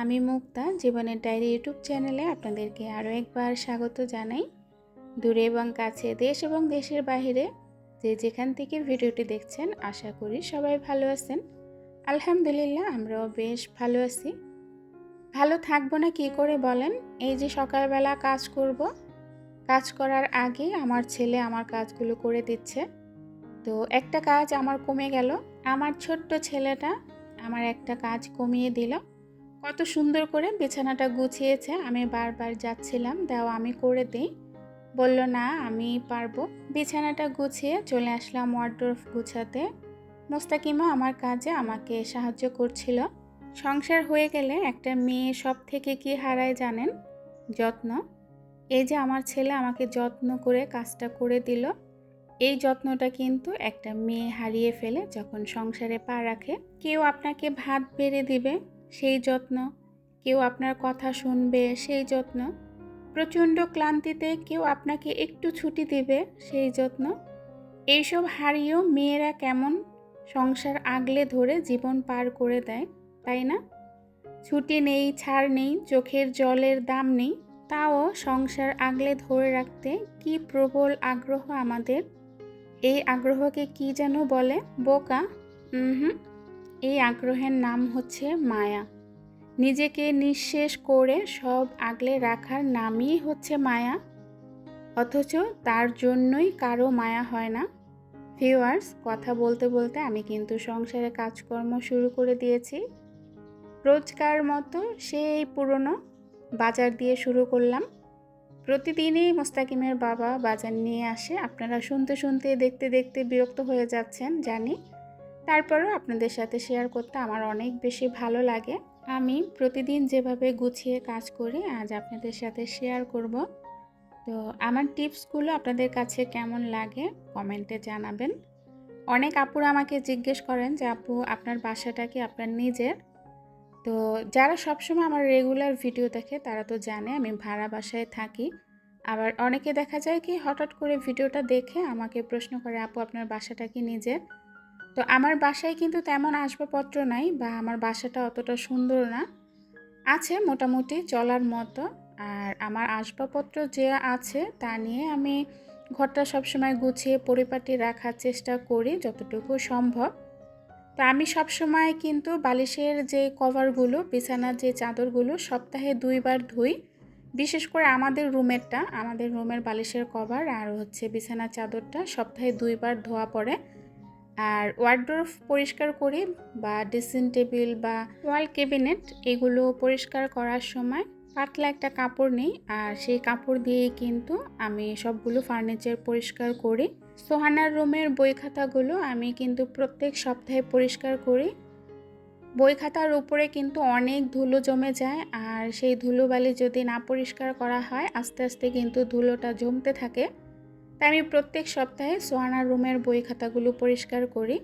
আমি মুক্তা, জীবনের diary YouTube চ্যানেলে আপনাদেরকে আরও একবার স্বাগত জানাই। দূরে এবং কাছে দেশ এবং দেশের বাইরে যে যেখান থেকে ভিডিওটি দেখছেন, আশা করি সবাই ভালো আছেন। আলহামদুলিল্লাহ, আমরাও বেশ ভালো আছি। ভালো থাকব না কি করে বলেন? এই যে সকালবেলা কাজ করব, কাজ করার আগে আমার ছেলে আমার কাজগুলো করে দিচ্ছে। তো একটা কাজ আমার কমে গেল। আমার ছোট্ট ছেলেটা আমার একটা কাজ কমিয়ে দিল। কত সুন্দর করে বিছানাটা গুছিয়েছে, আমি বারবার যাচ্ছিলাম, দাও আমি করে দিই। বলল, না, আমি পারব। বিছানাটা গুছিয়ে চলে আসলাম ওয়ার্ড্রোফ গুছাতে। মোস্তাকিমা আমার কাজে আমাকে সাহায্য করছিল। সংসার হয়ে গেলে একটা মেয়ে সব থেকে কি হারায় জানেন? যত্ন। এই যে আমার ছেলে আমাকে যত্ন করে কাজটা করে দিল, এই যত্নটা কিন্তু একটা মেয়ে হারিয়ে ফেলে যখন সংসারে পা রাখে। কেউ আপনাকে ভাত বেড়ে দিবে? সেই যত্ন। কেউ আপনার কথা শুনবে, সেই যত্ন। প্রচণ্ড ক্লান্তিতে কেউ আপনাকে একটু ছুটি দেবে, সেই যত্ন। এইসব হারিয়েও মেয়েরা কেমন সংসার আগলে ধরে জীবন পার করে দেয়, তাই না? ছুটি নেই, ছাড় নেই, চোখের জলের দাম নেই, তাও সংসার আগলে ধরে রাখতে কি প্রবল আগ্রহ আমাদের। এই আগ্রহকে কি যেন বলে, বোকা? হুম। এই আগ্রহের নাম হচ্ছে মায়া। নিজেকে নিঃশেষ করে সব আগলে রাখার নামই হচ্ছে মায়া। অথচ তার জন্যই কারও মায়া হয় না। ভিউয়ার্স কথা বলতে বলতে আমি কিন্তু সংসারে কাজকর্ম শুরু করে দিয়েছি। রোজকার মতো সেই পুরনো বাজার দিয়ে শুরু করলাম। প্রতিদিনই মোস্তাকিমের বাবা বাজার নিয়ে আসে। আপনারা শুনতে শুনতে দেখতে দেখতে বিরক্ত হয়ে যাচ্ছেন, জানি। তারপরেও আপনাদের সাথে শেয়ার করতে আমার অনেক বেশি ভালো লাগে। আমি প্রতিদিন যেভাবে গুছিয়ে কাজ করি, আজ আপনাদের সাথে শেয়ার করব। তো আমার টিপসগুলো আপনাদের কাছে কেমন লাগে কমেন্টে জানাবেন। অনেক আপুরা আমাকে জিজ্ঞেস করেন যে, আপু, আপনার বাসাটা কি আপনার নিজের? তো যারা সবসময় আমার রেগুলার ভিডিও দেখে, তারা তো জানে আমি ভাড়া বাসায় থাকি। আবার অনেকে দেখা যায় কি, হঠাৎ করে ভিডিওটা দেখে আমাকে প্রশ্ন করে, আপু, আপনার বাসাটা কি নিজের? তো আমার বাসায় কিন্তু তেমন আসবাবপত্র নাই বা আমার বাসাটা অতটা সুন্দর না। আছে মোটামুটি চলার মতো। আর আমার আসবাবপত্র যে আছে তা নিয়ে আমি ঘরটা সবসময় গুছিয়ে পরিপাটি রাখার চেষ্টা করি যতটুকু সম্ভব। তো আমি সবসময় কিন্তু বালিশের যে কভারগুলো, বিছানার যে চাদরগুলো সপ্তাহে দুইবার ধুই। বিশেষ করে আমাদের রুমেরটা, আমাদের রুমের বালিশের কভার আর হচ্ছে বিছানার চাদরটা সপ্তাহে দুইবার ধোয়া পড়ে। আর ওয়ার্ড্রোফ পরিষ্কার করি বা ড্রেসিং টেবিল বা ওয়াল ক্যাবিনেট এগুলো পরিষ্কার করার সময় পাতলা একটা কাপড় নিই। আর সেই কাপড় দিয়েই কিন্তু আমি সবগুলো ফার্নিচার পরিষ্কার করি সোহানার রুমের বই খাতাগুলো আমি কিন্তু প্রত্যেক সপ্তাহে পরিষ্কার করি। বই খাতার উপরে কিন্তু অনেক ধুলো জমে যায় আর সেই ধুলোবালি যদি না পরিষ্কার করা হয়, আস্তে আস্তে কিন্তু ধুলোটা জমতে থাকে। তাই আমি প্রত্যেক সপ্তাহে সোহানার রুমের বই খাতাগুলো পরিষ্কার করি।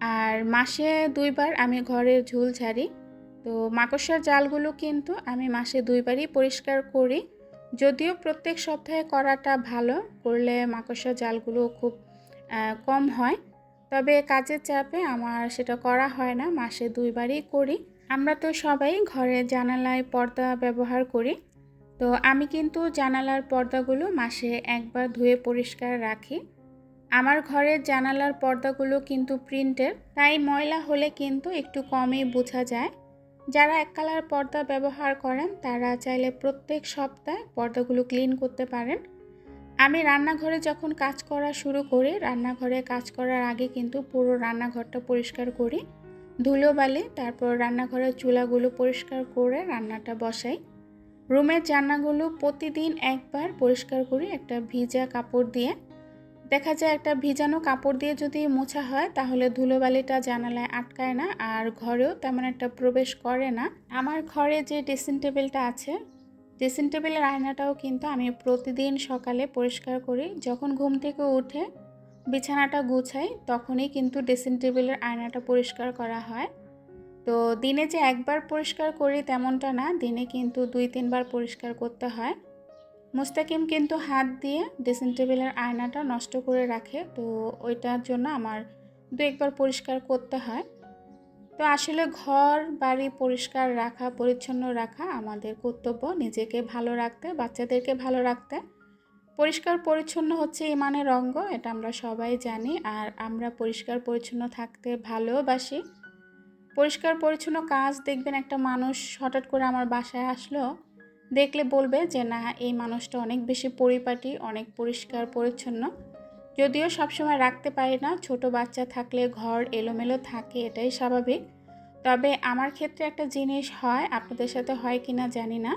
আর মাসে দুইবার আমি ঘরের ঝুল ঝাড়ি। তো মাকড়সার জালগুলো কিন্তু আমি মাসে দুইবারই পরিষ্কার করি। যদিও প্রত্যেক সপ্তাহে করাটা ভালো, করলে মাকড়সার জালগুলো খুব কম হয়। তবে কাজের চাপে আমার সেটা করা হয় না, মাসে দুইবারই করি। আমরা তো সবাই ঘরে জানালায় পর্দা ব্যবহার করি। তো আমি কিন্তু জানালার পর্দাগুলো মাসে একবার ধুয়ে পরিষ্কার রাখি। আমার ঘরের জানালার পর্দাগুলো কিন্তু প্রিন্টের, তাই ময়লা হলে কিন্তু একটু কমই বোঝা যায়। যারা এক কালার পর্দা ব্যবহার করেন, তারা চাইলে প্রত্যেক সপ্তাহে পর্দাগুলো ক্লিন করতে পারেন। আমি রান্নাঘরে যখন কাজ করা শুরু করি, রান্নাঘরে কাজ করার আগে কিন্তু পুরো রান্নাঘরটা পরিষ্কার করি। ধুলোবালি তারপর রান্নাঘরের চুলাগুলো পরিষ্কার করে রান্নাটা বসাই। রুমের জানলাগুলো প্রতিদিন একবার পরিষ্কার করি একটা ভিজা কাপড় দিয়ে, দেখা যায় একটা ভিজানো কাপড় দিয়ে যদি মোছা হয়, তাহলে ধুলোবালিটা জানালায় আটকায় না আর ঘরেও তেমন একটা প্রবেশ করে না। আমার ঘরে যে ড্রেসিং টেবিলটা আছে, ড্রেসিং টেবিলের আয়নাটাও কিন্তু আমি প্রতিদিন সকালে পরিষ্কার করি। যখন ঘুম থেকে উঠে বিছানাটা গুছাই, তখনই কিন্তু ড্রেসিং টেবিলের আয়নাটা পরিষ্কার করা হয়। তো দিনে যে একবার পরিষ্কার করি তেমনটা না, দিনে কিন্তু দুই তিনবার পরিষ্কার করতে হয়। মুস্তাকিম কিন্তু হাত দিয়ে ড্রেসিং টেবিলের আয়নাটা নষ্ট করে রাখে, তো ওইটার জন্য আমার দু একবার পরিষ্কার করতে হয়। তো আসলে ঘর, বাড়ি পরিষ্কার রাখা, পরিচ্ছন্ন রাখা আমাদের কর্তব্য, নিজেকে ভালো রাখতে, বাচ্চাদেরকে ভালো রাখতে। পরিষ্কার পরিচ্ছন্ন হচ্ছে ইমানের অঙ্গ, এটা আমরা সবাই জানি, আর আমরা পরিষ্কার পরিচ্ছন্ন থাকতে ভালোবাসি। পরিষ্কার পরিচ্ছন্ন কাজ দেখবেন একটা মানুষ হঠাৎ করে আমার বাসায় আসলো, দেখলে বলবে যে, না, এই মানুষটা অনেক বেশি পরিপাটি, অনেক পরিষ্কার, পরিচ্ছন্ন। যদিও সবসময় রাখতে পারি না, ছোট বাচ্চা থাকলে ঘর এলোমেলো থাকে, এটাই স্বাভাবিক। তবে আমার ক্ষেত্রে একটা জিনিস হয়, আপনাদের সাথে হয় কি না জানি না।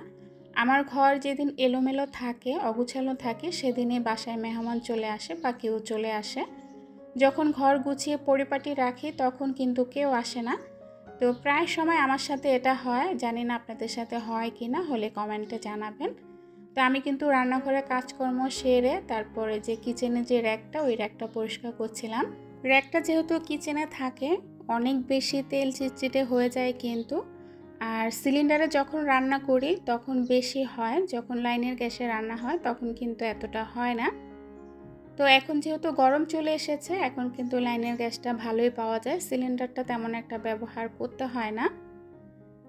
আমার ঘর যেদিন এলোমেলো থাকে, অগুছালো থাকে, সেদিনই বাসায় মেহমান চলে আসে বা কেউ চলে আসে। যখন ঘর গুছিয়ে পরিপাটি রাখি, তখন কিন্তু কেউ আসে না। তো প্রায় সময় আমার সাথে এটা হয়। জানি না আপনাদের সাথে হয় কি না, হলে কমেন্টে জানাবেন। তো আমি কিন্তু রান্নাঘরে কাজকর্ম সেরে তারপরে যে কিচেনে যে র্যাকটা, ওই র্যাকটা পরিষ্কার করছিলাম। র্যাকটা যেহেতু কিচেনে থাকে, অনেক বেশি তেল চিটচিটে হয়ে যায় কিন্তু। আর সিলিন্ডারে যখন রান্না করি, তখন বেশি হয়, যখন লাইনের গ্যাসে রান্না হয়, তখন কিন্তু এতটা হয় না। তো এখন যেহেতু গরম চলে এসেছে, এখন কিন্তু লাইনের গ্যাসটা ভালোই পাওয়া যায়। সিলিন্ডারটা তেমন একটা ব্যবহার করতে হয় না।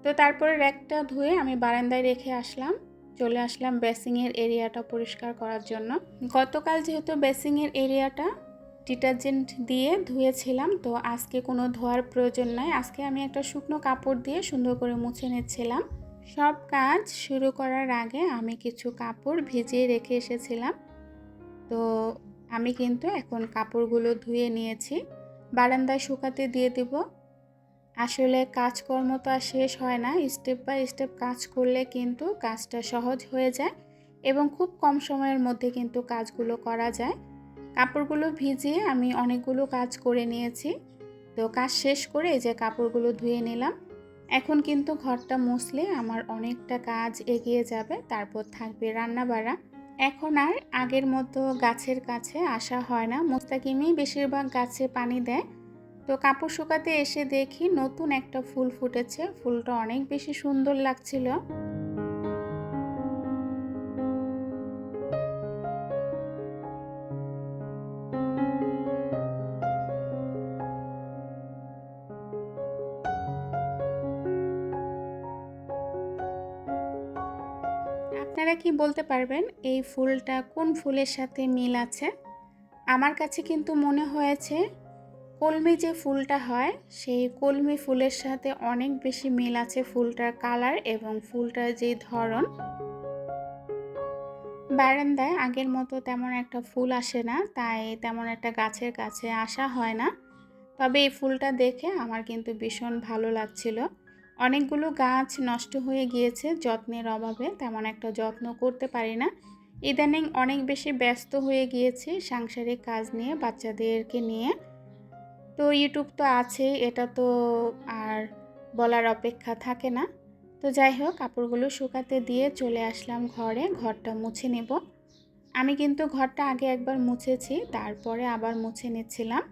তো তারপরে র্যাকটা ধুয়ে আমি বারান্দায় রেখে আসলাম। চলে আসলাম বেসিংয়ের এরিয়াটা পরিষ্কার করার জন্য। গতকাল যেহেতু বেসিংয়ের এরিয়াটা ডিটারজেন্ট দিয়ে ধুয়েছিলাম, তো আজকে কোনো ধোয়ার প্রয়োজন নাই। আজকে আমি একটা শুকনো কাপড় দিয়ে সুন্দর করে মুছে নিচ্ছিলাম। সব কাজ শুরু করার আগে আমি কিছু কাপড় ভিজিয়ে রেখে এসেছিলাম। তো আমি কিন্তু এখন কাপড়গুলো ধুয়ে নিয়েছি। বারান্দায় শুকাতে দিয়ে দেব। আসলে কাজকর্ম তো আর শেষ হয় না। স্টেপ বাই স্টেপ কাজ করলে কিন্তু কাজটা সহজ হয়ে যায় এবং খুব কম সময়ের মধ্যে কিন্তু কাজগুলো করা যায়। কাপড়গুলো ভিজিয়ে আমি অনেকগুলো কাজ করে নিয়েছি। তো কাজ শেষ করে যে কাপড়গুলো ধুয়ে নিলাম। এখন কিন্তু ঘরটা মুছলে আমার অনেকটা কাজ এগিয়ে যাবে, তারপর থাকবে রান্না বাড়া এখন আর আগের মতো গাছের কাছে আসা হয় না। মোস্তাকিমই বেশিরভাগ গাছে পানি দেয়। তো কাপড় শুকাতে এসে দেখি নতুন একটা ফুল ফুটেছে। ফুলটা অনেক বেশি সুন্দর লাগছিল। আপনারা কি বলতে পারবেন এই ফুলটা কোন ফুলের সাথে মিল আছে? আমার কাছে কিন্তু মনে হয়েছে কলমি যে ফুলটা হয়, সেই কলমি ফুলের সাথে অনেক বেশি মিল আছে ফুলটার কালার এবং ফুলটার যে ধরন। বারান্দায় আগের মতো তেমন একটা ফুল আসে না, তাই তেমন একটা গাছের কাছে আসা হয় না। তবে এই ফুলটা দেখে আমার কিন্তু ভীষণ ভালো লাগছিল। অনেকগুলো গাছ নষ্ট হয়ে গিয়েছে, যত্নের অভাবে তেমন একটা যত্ন করতে পারি না। ইদানিং অনেক বেশি ব্যস্ত হয়ে গিয়েছি সাংসারিক কাজ নিয়ে, বাচ্চাদেরকে নিয়ে। তো ইউটিউব তো আছেই এটা তো আর বলার অপেক্ষা থাকে না। তো যাই হোক, কাপড়গুলো শুকাতে দিয়ে চলে আসলাম ঘরে, ঘরটা মুছে নেব। আমি কিন্তু ঘরটা আগে একবার মুছেছি, তারপরে আবার মুছে নিচ্ছিলাম।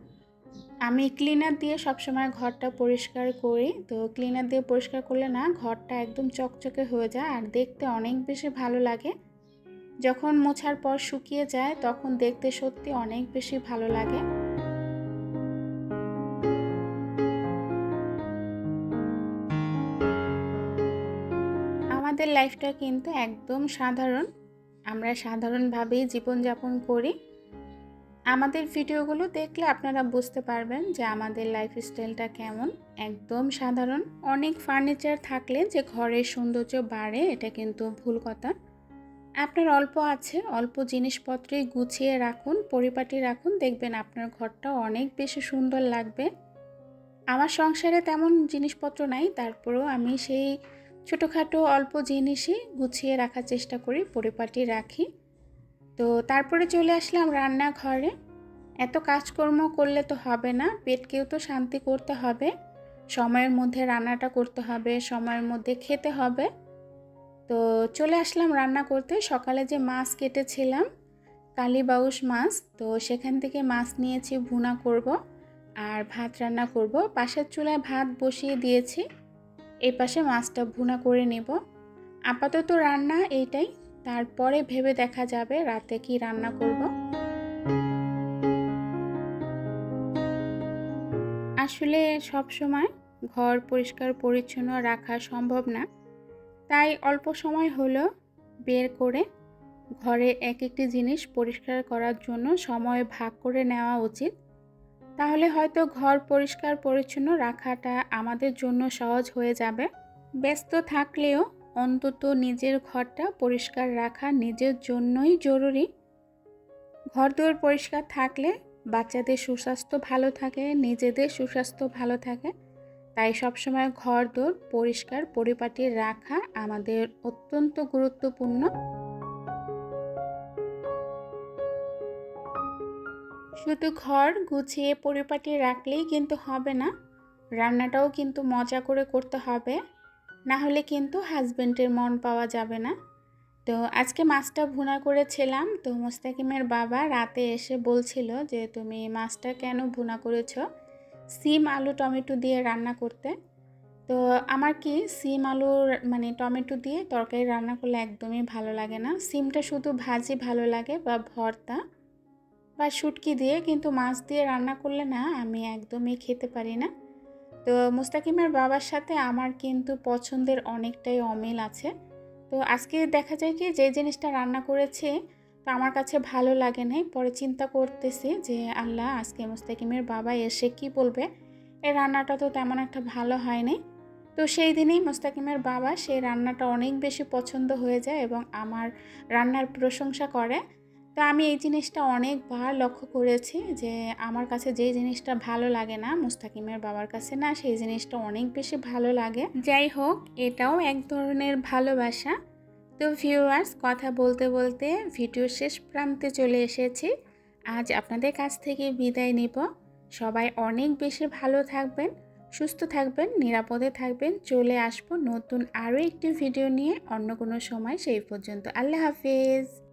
আমি ক্লিনার দিয়ে সবসময় ঘরটা পরিষ্কার করি। তো ক্লিনার দিয়ে পরিষ্কার করলে না ঘরটা একদম চকচকে হয়ে যায় আর দেখতে অনেক বেশি ভালো লাগে। যখন মোছার পর শুকিয়ে যায় তখন দেখতে সত্যি অনেক বেশি ভালো লাগে। আমাদের লাইফটা কিন্তু একদম সাধারণ। আমরা সাধারণভাবেই জীবনযাপন করি। আমাদের ভিডিওগুলো দেখলে আপনারা বুঝতে পারবেন যে আমাদের লাইফস্টাইলটা কেমন। একদম সাধারণ। অনেক ফার্নিচার থাকলে যে ঘরের সৌন্দর্য বাড়ে, এটা কিন্তু ভুল কথা। আপনার অল্প আছে, অল্প জিনিসপত্রেই গুছিয়ে রাখুন, পরিপাটি রাখুন, দেখবেন আপনার ঘরটা অনেক বেশি সুন্দর লাগবে। আমার সংসারে তেমন জিনিসপত্র নাই, তারপরেও আমি সেই ছোটোখাটো অল্প জিনিসই গুছিয়ে রাখার চেষ্টা করি, পরিপাটি রাখি। তো তারপরে চলে আসলাম রান্নাঘরে। এত কাজকর্ম করলে তো হবে না, পেটকেও তো শান্তি করতে হবে। সময়ের মধ্যে রান্নাটা করতে হবে, সময়ের মধ্যে খেতে হবে। তো চলে আসলাম রান্না করতে। সকালে যে মাছ কেটেছিলাম কালীবাউস মাছ, তো সেখান থেকে মাছ নিয়েছি, ভুনা করব আর ভাত রান্না করব। পাশের চুলায় ভাত বসিয়ে দিয়েছি এই পাশে মাছটা ভুনা করে নেব। আপাতত রান্না এইটাই। তারপরে ভেবে দেখা যাবে রাতে কি রান্না করব। আসলে সব সময় ঘর পরিষ্কার পরিচ্ছন্ন রাখা সম্ভব না। তাই অল্প সময় হলো বের করে ঘরে এক একটি জিনিস পরিষ্কার করার জন্য সময় ভাগ করে নেওয়া উচিত। তাহলে হয়তো ঘর পরিষ্কার পরিচ্ছন্ন রাখাটা আমাদের জন্য সহজ হয়ে যাবে। ব্যস্ত থাকলেও অন্তত নিজের ঘরটা পরিষ্কার রাখা নিজের জন্যই জরুরি। ঘর ঘরদোর পরিষ্কার থাকলে বাচ্চাদের সুস্বাস্থ্য ভালো থাকে, নিজেদের সুস্বাস্থ্য ভালো থাকে। তাই সবসময় ঘরদোর পরিষ্কার পরিপাটি রাখা আমাদের অত্যন্ত গুরুত্বপূর্ণ। শুধু ঘর গুছিয়ে পরিপাটি রাখলেই কিন্তু হবে না, রান্নাটাও কিন্তু মজা করে করতে হবে। না হলে কিন্তু হাজব্যান্ডের মন পাওয়া যাবে না। তো আজকে মাছটা ভুনা করেছিলাম। তো মোস্তাকিমের বাবা রাতে এসে বলছিল যে, তুমি মাছটা কেন ভুনা করেছ? সিম, আলু, টমেটো দিয়ে রান্না করতে। তো আমার কি সিম আলুর মানে টমেটো দিয়ে তরকারি রান্না করলে একদমই ভালো লাগে না। সিমটা শুধু ভাজি ভালো লাগে বা ভর্তা বা শুটকি দিয়ে, কিন্তু মাছ দিয়ে রান্না করলে না, আমি একদমই খেতে পারি না। তো মুস্তাকিমের বাবার সাথে আমার কিন্তু পছন্দের অনেকটাই অমিল আছে। তো আজকে দেখা যায় কি যে জিনিসটা রান্না করেছি, তো আমার কাছে ভালো লাগে নাই। পরে চিন্তা করতেছি যে আল্লাহ, আজকে মুস্তাকিমের বাবা এসে কি বলবে? এই রান্নাটা তো তেমন একটা ভালো হয়নি। তো সেই দিনেই মুস্তাকিমের বাবা সেই রান্নাটা অনেক বেশি পছন্দ হয়ে যায় এবং আমার রান্নার প্রশংসা করে। তো আমি এই জিনিসটা অনেকবার লক্ষ্য করেছি যে আমার কাছে যে জিনিসটা ভালো লাগে না, মুস্তাকিমের বাবার কাছে না, সেই জিনিসটা অনেক বেশি ভালো লাগে। যাই হোক, এটাও এক ধরনের ভালোবাসা। তো ভিউয়ার্স কথা বলতে বলতে ভিডিও শেষ প্রান্তে চলে এসেছি। আজ আপনাদের কাছ থেকে বিদায় নিব। সবাই অনেক বেশি ভালো থাকবেন, সুস্থ থাকবেন, নিরাপদে থাকবেন। চলে আসব নতুন আরও একটি ভিডিও নিয়ে অন্য কোনো সময়। সেই পর্যন্ত আল্লাহ হাফিজ।